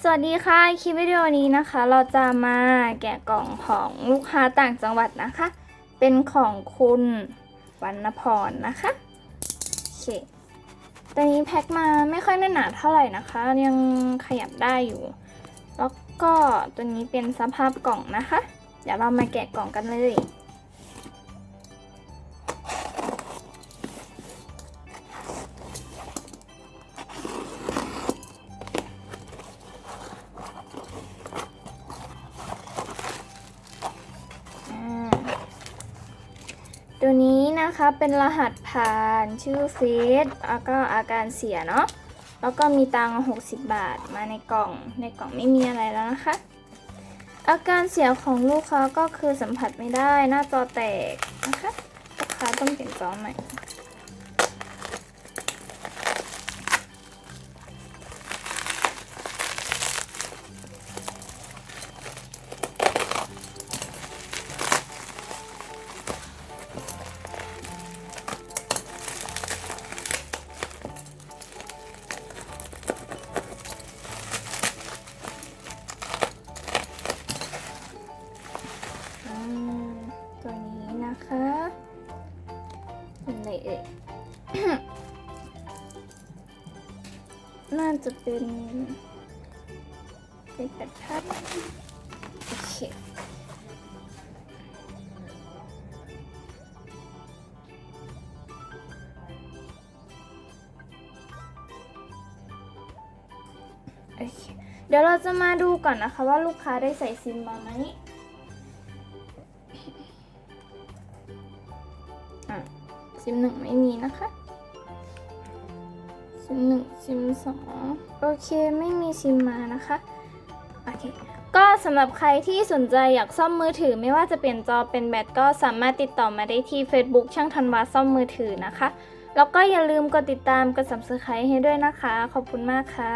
สวัสดีค่ะ คลิปวิดีโอนี้นะคะ เราจะมาแกะกล่องของลูกค้าต่างจังหวัดนะคะ เป็นของคุณวรรณพรนะคะโอเคตัวนี้แพ็คมาไม่ค่อยแน่นหนาเท่าไหร่นะคะ ยังขยับได้อยู่ แล้วก็ตัวนี้เป็นสภาพกล่องนะคะ เดี๋ยวเรามาแกะกล่องกันเลย ตัวนี้นะคะเป็นรหัสผ่านชื่อเฟซแล้วก็อาการเสียเนาะแล้วก็มีตังค์60 บาทมาในกล่อง ในกล่องไม่มีอะไรแล้วนะคะ อาการเสียของลูกค้าก็คือสัมผัสไม่ได้หน้าจอแตกนะคะลูกค้าต้องเปลี่ยนจอใหม่ ตัวนี้นะคะเป็นอะไรเอ่ยน่าจะเป็นเป็นแปดพัดโอเคโอเคเดี๋ยวเราจะมาดูก่อนนะคะว่าลูกค้าได้ใส่ซิมมาไหม ซิมหนึ่งไม่มีนะคะซิมหนึ่งซิมสองโอเคไม่มีซิมมานะคะโอเคก็สำหรับใครที่สนใจอยากซ่อมมือถือ ไม่ว่าจะเปลี่ยนจอเป็นแบตก็สามารถติดต่อมาได้ที่ Facebook ช่างธันวาซ่อมมือถือนะคะ แล้วก็อย่าลืมกดติดตามกด subscribe ให้ด้วยนะคะ ขอบคุณมากค่ะ